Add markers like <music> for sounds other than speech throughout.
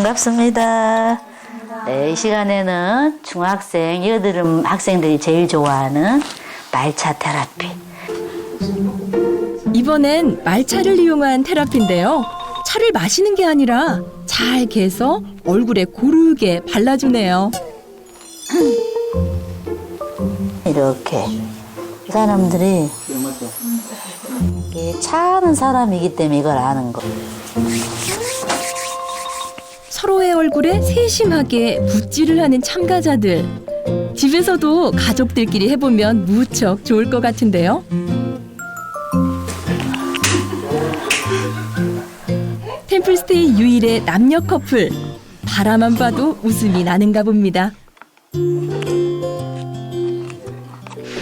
반갑습니다. 네, 이 시간에는 중학생, 여드름 학생들이 제일 좋아하는 말차 테라피. 이번엔 말차를 이용한 테라피인데요. 차를 마시는 게 아니라 잘 개서 얼굴에 고르게 발라주네요. 이렇게. 이 사람들이 이게 차 하는 사람이기 때문에 이걸 아는 거. 서로의 얼굴에 세심하게 붓질을 하는 참가자들. 집에서도 가족들끼리 해보면 무척 좋을 것 같은데요. 템플스테이 유일의 남녀 커플. 바라만 봐도 웃음이 나는가 봅니다.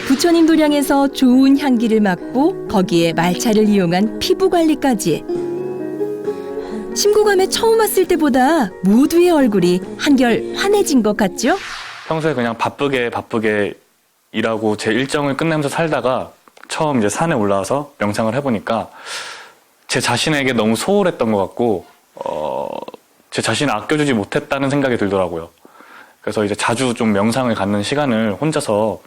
부처님 도량에서 좋은 향기를 맡고 거기에 말차를 이용한 피부 관리까지. 신고감에 처음 왔을 때보다 모두의 얼굴이 한결 환해진 것 같죠? 평소에 그냥 바쁘게 바쁘게 일하고 제 일정을 끝내면서 살다가 처음 이제 산에 올라와서 명상을 해보니까 제 자신에게 너무 소홀했던 것 같고 어, 제 자신을 아껴주지 못했다는 생각이 들더라고요. 그래서 이제 자주 좀 명상을 갖는 시간을 혼자서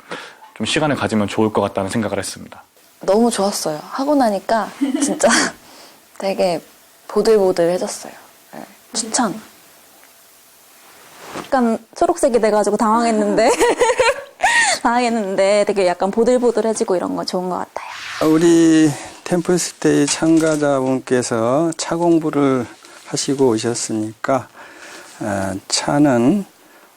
좀 시간을 가지면 좋을 것 같다는 생각을 했습니다. 너무 좋았어요. 하고 나니까 진짜 <laughs> 되게 보들보들해졌어요. 네, 추천. 약간 초록색이 돼가지고 당황했는데 <laughs> 당황했는데 되게 약간 보들보들해지고 이런 거 좋은 것 같아요. 우리 템플스테이 참가자분께서 차 공부를 하시고 오셨으니까 어, 차는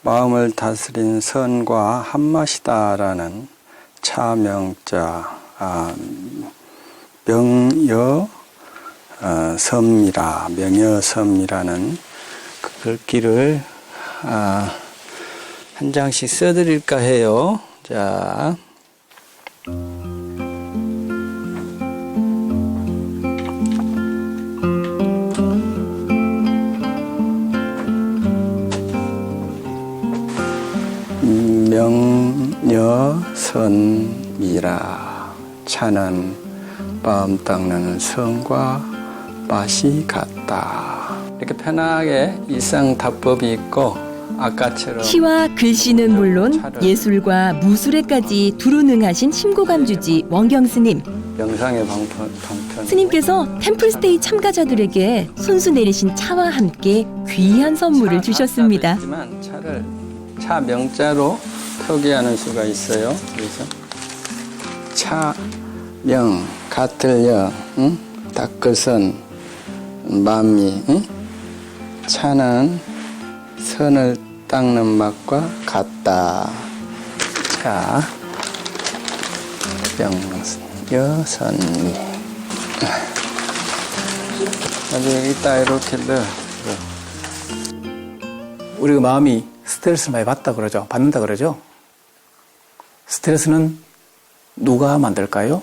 마음을 다스린 선과 한맛이다라는 차명자 아, 명여 어, 섬이라 명여섬이라는 그 글귀를 아, 한 장씩 써드릴까 해요. 자. 명여선미라 차는 마음 닦는 성과 맛이 같다. 이렇게 편하게 일상 답법이 있고 아까처럼 시와 글씨는 물론 예술과 무술에까지 두루능하신 심고감 주지 원경 스님. 명상의 방편, 방편 스님께서 템플스테이 참가자들에게 손수 내리신 차와 함께 귀한 선물을 주셨습니다. 하지만 차를 차 명자로 표기하는 수가 있어요. 그래서 차명 같을 영, 응? 닦을선 응? 차는 선을 닦는 맛과 같다. 자, 명여선미. 나중에 이따 이렇게 넣어. 우리가 마음이 스트레스를 많이 받다 그러죠. 받는다 그러죠. 스트레스는 누가 만들까요?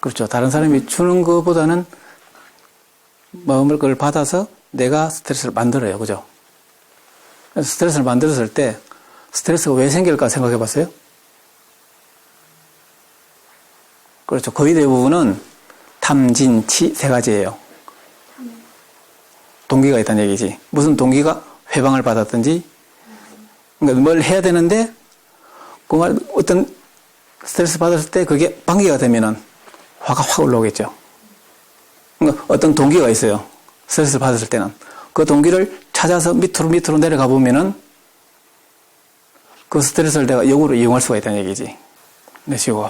그렇죠. 다른 사람이 주는 것보다는 마음을 그걸 받아서 내가 스트레스를 만들어요. 그죠? 스트레스를 만들었을 때 스트레스가 왜 생길까 생각해 봤어요? 그렇죠. 거의 대부분은 탐진 치 세 가지예요. 동기가 있다는 얘기지. 무슨 동기가 회방을 받았든지, 그러니까 뭘 해야 되는데, 그 말, 어떤 스트레스 받았을 때 그게 방기가 되면은 화가 확 올라오겠죠. 그러니까 어떤 동기가 있어요. 스트레스를 받았을 때는. 그 동기를 찾아서 밑으로 밑으로 내려가 보면은 그 스트레스를 내가 역으로 이용할 수가 있다는 얘기지. 네, 쉬고.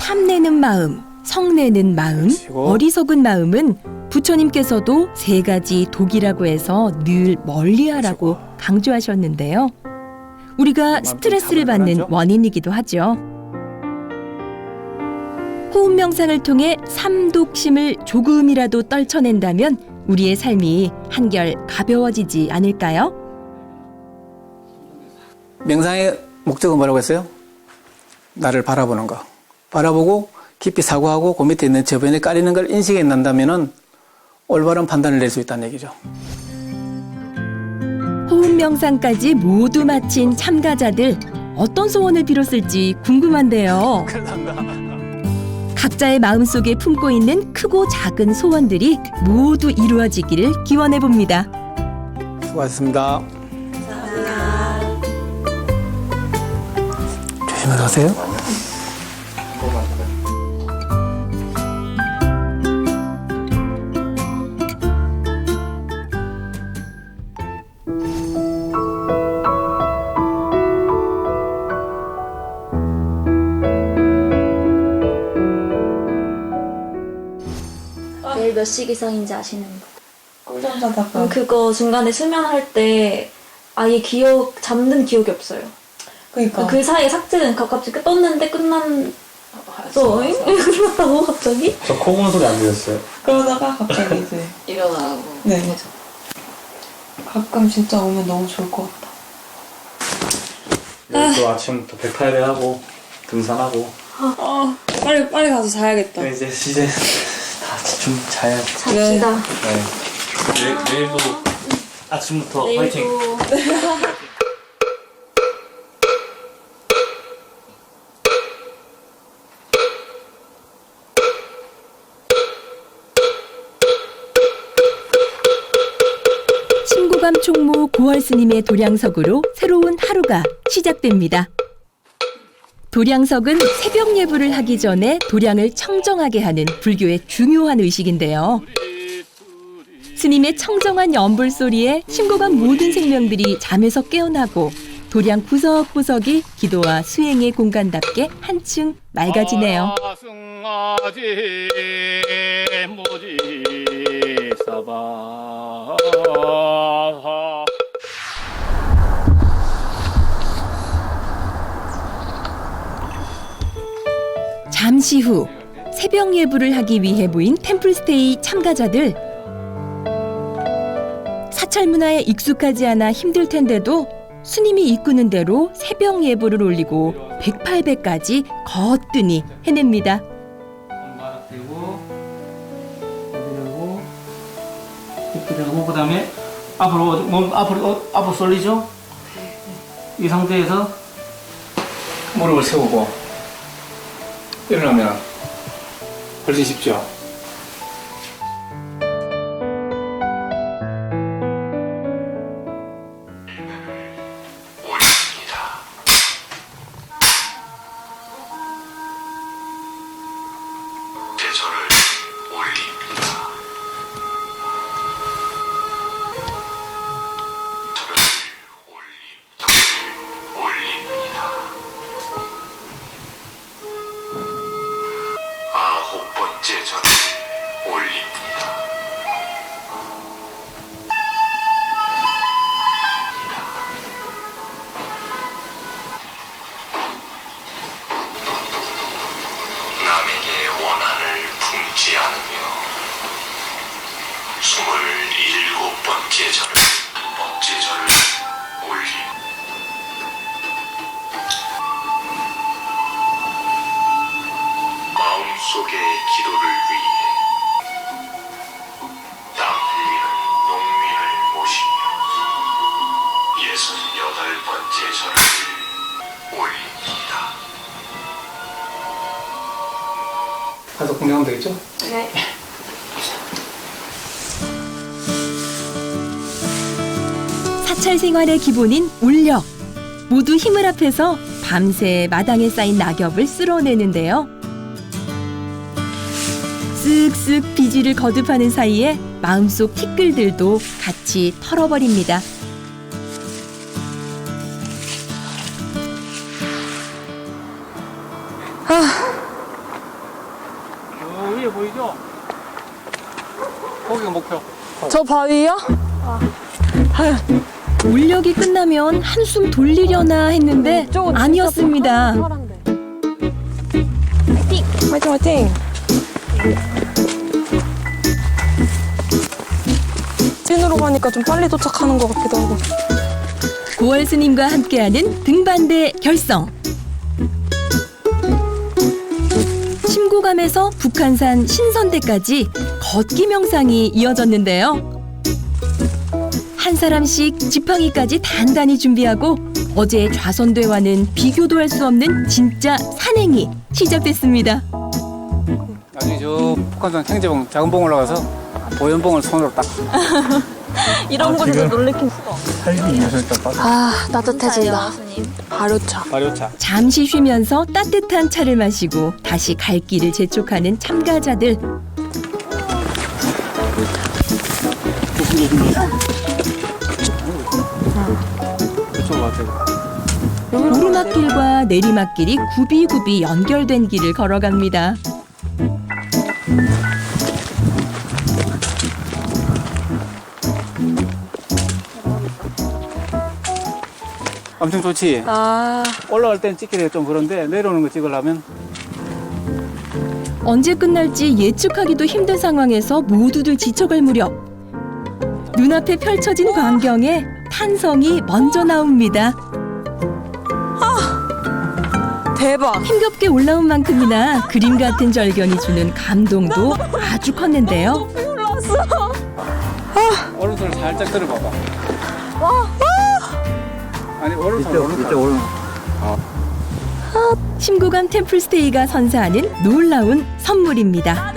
탐내는 마음, 성내는 마음, 그치고. 어리석은 마음은 부처님께서도 세 가지 독이라고 해서 늘 멀리하라고 강조하셨는데요. 우리가 스트레스를 받는 원인이기도 하죠. 호흡 명상을 통해 삼독심을 조금이라도 떨쳐낸다면 우리의 삶이 한결 가벼워지지 않을까요? 명상의 목적은 뭐라고 했어요? 나를 바라보는 거. 바라보고 깊이 사고하고 그 밑에 있는 저변에 깔리는 걸 인식해낸다면은 올바른 판단을 낼 수 있다는 얘기죠. 호흡 명상까지 모두 마친 참가자들 어떤 소원을 빌었을지 궁금한데요. 각자의 마음속에 품고 있는 크고 작은 소원들이 모두 이루어지기를 기원해 봅니다. 수고하셨습니다. 조심히 가세요. 몇 시 기상인지 아시는 거? 꿀잠 자다가 음, 그거 중간에 수면할 때 아예 기억 잡는 기억이 없어요. 그니까 그 사이에 삭제는 갑자기 떴는데 끝난 또 응? <laughs> 끝났다고 갑자기? 저 코 고는 소리 안 들렸어요. 그러다가 갑자기 이제 <laughs> 일어나고. 네 가끔 진짜 오면 너무 좋을 것 같다 또 아침부터 백팔배 하고 등산하고 아 빨리 빨리 가서 자야겠다 이제 이제 다좀 자야. 잡시다. 네. 내일, 내일도 아침부터 화이팅. 내일도 신고감 총무 고월 스님의 도량석으로 새로운 하루가 시작됩니다. 도량석은 새벽 예불을 하기 전에 도량을 청정하게 하는 불교의 중요한 의식인데요. 스님의 청정한 연불 소리에 신고감 모든 생명들이 잠에서 깨어나고 도량 구석구석이 기도와 수행의 공간답게 한층 맑아지네요. 사바 잠시 후 새벽 예불을 하기 위해 모인 템플스테이 참가자들 사찰 문화에 익숙하지 않아 힘들 텐데도 스님이 이끄는 대로 새벽 예불을 올리고 108배까지 거뜬히 해냅니다. 대고 이렇게 되고 그다음에 앞으로 몸 앞으로 어, 앞으로 쏠리죠? 이 상태에서 무릎을 세우고 일어나면 훨씬 쉽죠. 생활의 기본인 울력. 모두 힘을 합해서 밤새 마당에 쌓인 낙엽을 쓸어내는데요. 쓱쓱 비지를 거듭하는 사이에 마음속 티끌들도 같이 털어버립니다. 어, 위에 보이죠? 거기가 목표. 저 바위요? 울력이 끝나면 한숨 돌리려나 했는데 아니었습니다. 화이팅 화이팅 찐으로 가니까 좀 빨리 도착하는 것 같기도 하고 고월 스님과 함께하는 등반대 결성. 심고감에서 북한산 신선대까지 걷기 명상이 이어졌는데요. 한 사람씩 지팡이까지 단단히 준비하고 어제의 좌선대와는 비교도 할 수 없는 진짜 산행이 시작됐습니다. 나중에 저 북한산 형제봉 작은 봉 올라가서 보현봉을 손으로 딱 <laughs> 이런 거에서 놀래킨 수가 살기 위해서 딱아 따뜻해진다. 발효차. 발효차. 잠시 쉬면서 따뜻한 차를 마시고 다시 갈 길을 재촉하는 참가자들. 오르막길과 내리막길이 굽이굽이 연결된 길을 걸어갑니다. 엄청 좋지. 아 올라갈 땐 찍기가 좀 그런데 내려오는 거 찍으려면 언제 끝날지 예측하기도 힘든 상황에서 모두들 지쳐갈 무렵 눈앞에 펼쳐진 광경에 탄성이 먼저 나옵니다. 대박. 힘겹게 올라온 만큼이나 그림 같은 절견이 주는 감동도 아주 컸는데요. 오른손을 살짝 들어봐봐. 아니 오른손 오른손. 오른손. 심구감 템플스테이가 선사하는 놀라운 선물입니다.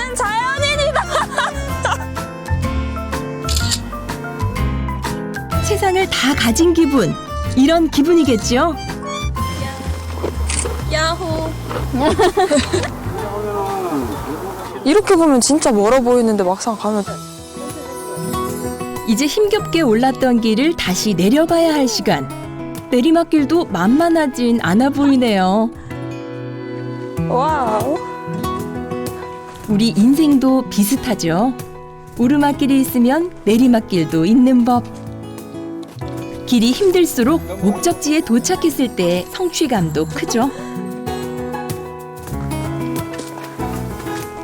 다 가진 기분. 이런 기분이겠죠? 야호. <laughs> 이렇게 보면 진짜 멀어 보이는데 막상 가면 이제 힘겹게 올랐던 길을 다시 내려가야 할 시간. 내리막길도 만만하진 않아 보이네요. 와우. 우리 인생도 비슷하죠. 오르막길이 있으면 내리막길도 있는 법. 길이 힘들수록 목적지에 도착했을 때의 성취감도 크죠.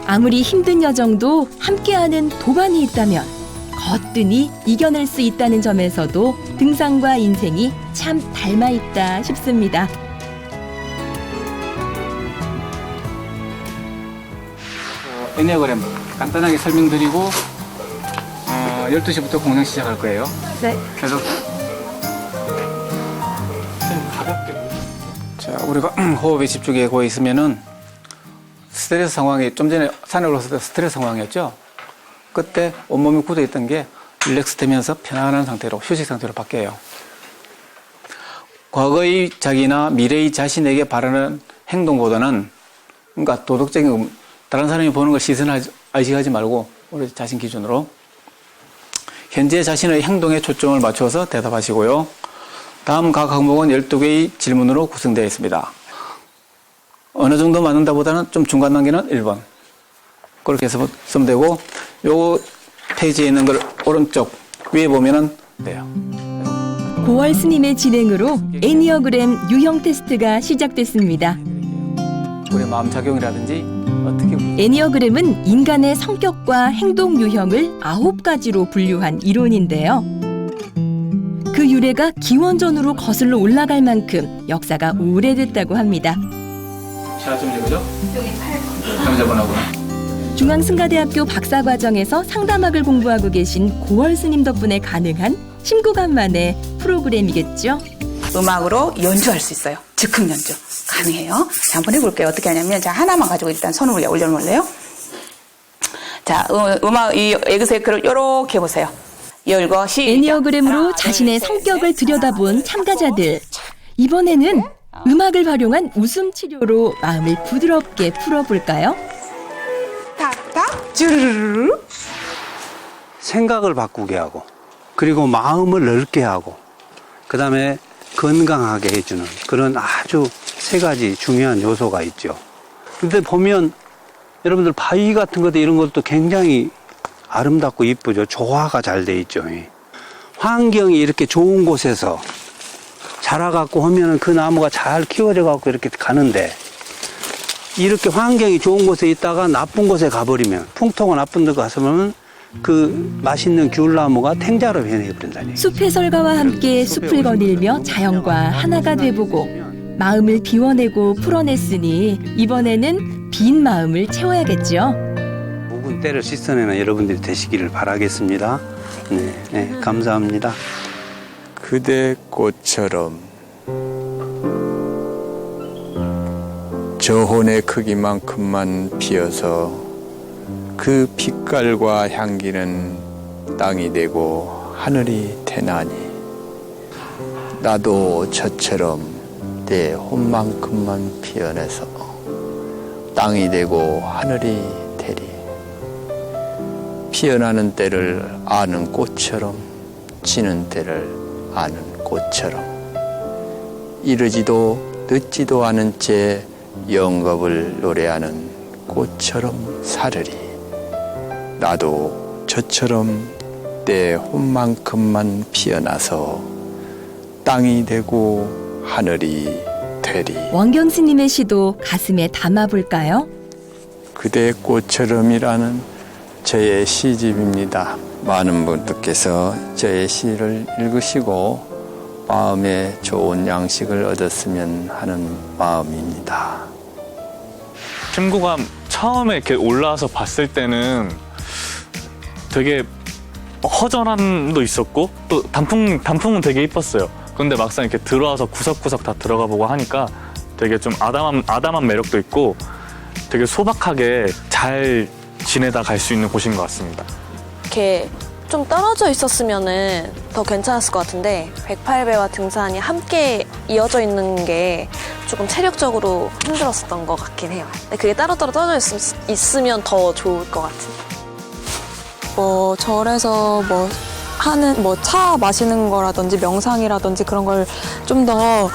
아무리 힘든 여정도 함께하는 도반이 있다면 거뜬히 이겨낼 수 있다는 점에서도 등산과 인생이 참 닮아 있다 싶습니다. 애니어그램 간단하게 설명드리고 어, 12시부터 공상 시작할 거예요. 네. 그래서 우리가 <clears throat> 호흡에 집중해 고 있으면은 스트레스 상황이 좀 전에 산에 올랐을 때 스트레스 상황이었죠. 그때 온몸이 굳어 있던 게 릴렉스 되면서 편안한 상태로 휴식 상태로 바뀌어요. 과거의 자기나 미래의 자신에게 바라는 행동보다는 그러니까 도덕적인 다른 사람이 보는 걸 시선하지 의식하지 말고 우리 자신 기준으로 현재 자신의 행동에 초점을 맞춰서 대답하시고요. 다음 각 항목은 12개의 질문으로 구성되어 있습니다. 어느 정도 맞는다 보다는 좀 중간 단계는 1번. 그렇게 해서 쓰면 되고, 요 페이지에 있는 걸 오른쪽 위에 보면은 돼요. 고월 스님의 진행으로 애니어그램 유형 테스트가 시작됐습니다. 우리 마음 작용이라든지 어떻게 애니어그램은 인간의 성격과 행동 유형을 아홉 가지로 분류한 이론인데요. 그 유래가 기원전으로 거슬러 올라갈 만큼 역사가 오래됐다고 합니다. 자, 좀 읽어줘. 여기 8번. 남자분하고. 중앙승가대학교 박사과정에서 상담학을 공부하고 계신 고월 스님 덕분에 가능한 심구간만의 프로그램이겠죠. 음악으로 연주할 수 있어요. 즉흥 연주 가능해요. 자, 한번 해볼게요. 어떻게 하냐면 자 하나만 가지고 일단 손을 올려 올려놓을래요? 자 음, 음악 이 에그세크를 요렇게 해보세요. 열고 시 애니어그램으로 자신의 성격을 들여다본 참가자들. 이번에는 음악을 활용한 웃음 치료로 마음을 부드럽게 풀어볼까요? 탁탁 주르르르 생각을 바꾸게 하고 그리고 마음을 넓게 하고 그 다음에 건강하게 해주는 그런 아주 세 가지 중요한 요소가 있죠. 근데 보면 여러분들 바위 같은 것도 이런 것도 굉장히 아름답고 이쁘죠. 조화가 잘 돼 있죠. 예. 환경이 이렇게 좋은 곳에서 자라갖고 하면은 그 나무가 잘 키워져 갖고 이렇게 가는데 이렇게 환경이 좋은 곳에 있다가 나쁜 곳에 가버리면 풍토가 나쁜 데 가서면 그 맛있는 귤나무가 탱자로 변해버린다니. 숲 해설가와 함께 숲을 거닐며 자연과 하나가 돼보고 마음을 비워내고 풀어냈으니 이번에는 빈 마음을 채워야겠죠. 때를 씻어내는 여러분들이 되시기를 바라겠습니다. 네, 네 감사합니다. 그대 꽃처럼 저혼의 크기만큼만 피어서 그 빛깔과 향기는 땅이 되고 하늘이 되나니 나도 저처럼 내 혼만큼만 피어내서 땅이 되고 하늘이 피어나는 때를 아는 꽃처럼 지는 때를 아는 꽃처럼. 이르지도 늦지도 않은 채 영겁을 노래하는 꽃처럼 살으리. 나도 저처럼 내 혼만큼만 피어나서 땅이 되고 하늘이 되리. 원경 스님의 시도 가슴에 담아볼까요? 그대 꽃처럼이라는 저의 시집입니다. 많은 분들께서 저의 시를 읽으시고 마음에 좋은 양식을 얻었으면 하는 마음입니다. 친구가 처음에 이렇게 올라와서 봤을 때는 되게 허전함도 있었고 또 단풍 단풍은 되게 이뻤어요. 근데 막상 이렇게 들어와서 구석구석 다 들어가 보고 하니까 되게 좀 아담한 아담한 매력도 있고 되게 소박하게 잘 지내다 갈 수 있는 곳인 것 같습니다. 이렇게 좀 떨어져 있었으면은 더 괜찮았을 것 같은데 108배와 등산이 함께 이어져 있는 게 조금 체력적으로 힘들었었던 것 같긴 해요. 근데 그게 따로따로 떨어져 있, 있으면 더 좋을 것 같은. 뭐 절에서 뭐 하는 뭐 차 마시는 거라든지 명상이라든지 그런 걸 좀 더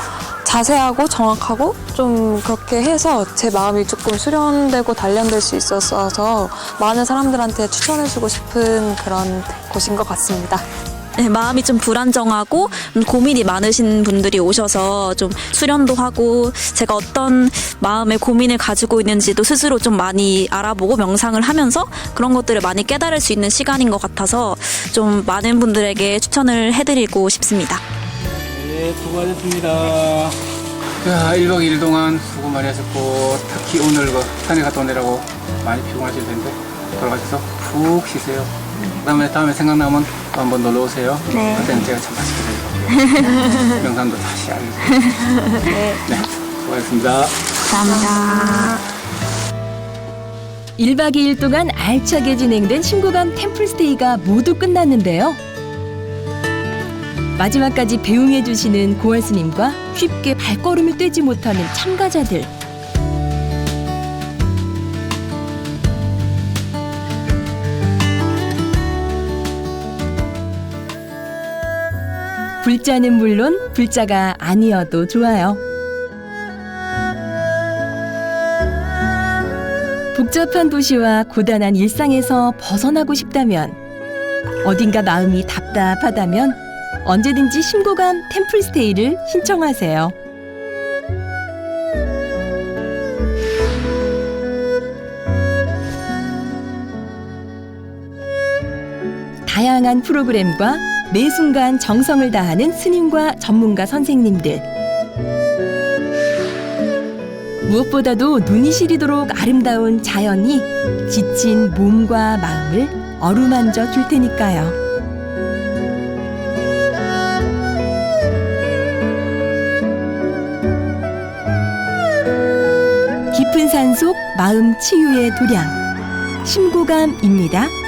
자세하고 정확하고 좀 그렇게 해서 제 마음이 조금 수련되고 단련될 수 있었어서 많은 사람들한테 추천해주고 싶은 그런 곳인 것 같습니다. 네, 마음이 좀 불안정하고 음, 고민이 많으신 분들이 오셔서 좀 수련도 하고 제가 어떤 마음의 고민을 가지고 있는지도 스스로 좀 많이 알아보고 명상을 하면서 그런 것들을 많이 깨달을 수 있는 시간인 것 같아서 좀 많은 분들에게 추천을 해드리고 싶습니다. 네, 수고하셨습니다. 자, 1박 2일 동안 수고 많이 하셨고, 특히 오늘 그 산에 갔다 오느라고 많이 피곤하실 텐데, 돌아가셔서 푹 쉬세요. 그 다음에 다음에 생각나면 또 한번 놀러 오세요. 네. 그때는 제가 참 맛있게 드릴게요. 명상도 다시 알려주세요. 네. 네, 수고하셨습니다. 감사합니다. 1박 2일 동안 알차게 진행된 신고감 템플스테이가 모두 끝났는데요. 마지막까지 배웅해 주시는 고월 스님과 쉽게 발걸음을 떼지 못하는 참가자들. 불자는 물론 불자가 아니어도 좋아요. 복잡한 도시와 고단한 일상에서 벗어나고 싶다면 어딘가 마음이 답답하다면 언제든지 심고감 템플스테이를 신청하세요. 다양한 프로그램과 매 순간 정성을 다하는 스님과 전문가 선생님들. 무엇보다도 눈이 시리도록 아름다운 자연이 지친 몸과 마음을 어루만져 줄 테니까요. 산속 마음 치유의 도량. 심고감입니다.